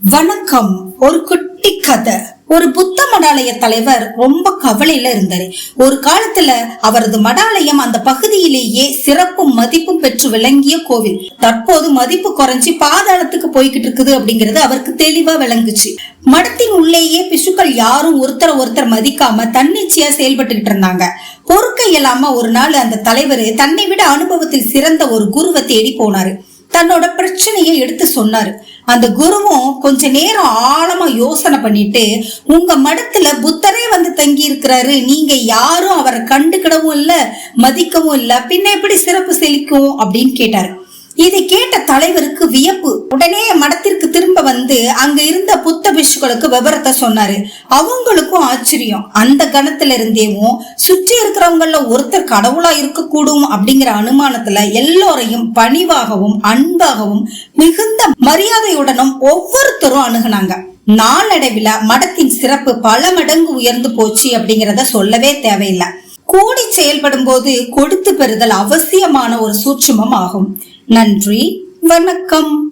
வணக்கம். ஒரு குட்டி கதை. ஒரு புத்த மடாலய தலைவர் ரொம்ப கவலையில இருந்தாரு. ஒரு காலத்துல அவரது மடாலயம் அந்த பகுதியிலேயே சிறப்பும் மதிப்பும் பெற்று விளங்கிய கோவில். தற்போது மதிப்பு குறைஞ்சி பாதாளத்துக்கு போய்கிட்டு இருக்குது அப்படிங்கறது அவருக்கு தெளிவா விளங்குச்சு. மடத்தின் உள்ளேயே பிசுக்கள் யாரும் ஒருத்தர ஒருத்தர் மதிக்காம தன்னிச்சையா செயல்பட்டுக்கிட்டு இருந்தாங்க. பொறுக்க இயலாம ஒரு நாள் அந்த தலைவர் தன்னை விட அனுபவத்தில் சிறந்த ஒரு குருவை தேடி போனாரு. தன்னோட பிரச்சனையை எடுத்து சொன்னாரு. அந்த குருவும் கொஞ்ச நேரம் ஆழமா யோசனை பண்ணிட்டு உங்க மடத்துல புத்தரே வந்து தங்கி இருக்கிறாரு நீங்க யாரும் அவரை கண்டுக்கிடவும் இல்ல மதிக்கவும் இல்ல. பின்ன எப்படி சிறப்பு செழிக்கும்? அப்படின்னு கேட்டாரு. இதை கேட்ட தலைவருக்கு வியப்பு. உடனே மடத்திற்கு திரும்ப வந்து அங்க இருந்த பிஷுக்களுக்கு விவரத்தை சொன்னாரு. அவங்களுக்கும் ஆச்சரியம். அந்த கணத்துல இருந்தேவும் சுற்றி இருக்கிறவங்கள ஒருத்தர் கடவுளா இருக்கக்கூடும் அப்படிங்கிற அனுமானத்துல எல்லோரையும் பணிவாகவும் அன்பாகவும் மிகுந்த மரியாதையுடனும் ஒவ்வொருத்தரும் அணுகுனாங்க. நாளடைவில் மடத்தின் சிறப்பு பல மடங்கு உயர்ந்து போச்சு அப்படிங்கிறத சொல்லவே தேவையில்லை. கூடி செயல்படும் போது கொடுத்து பெறுதல் அவசியமான ஒரு சூட்சுமம் ஆகும். நன்றி. வணக்கம்.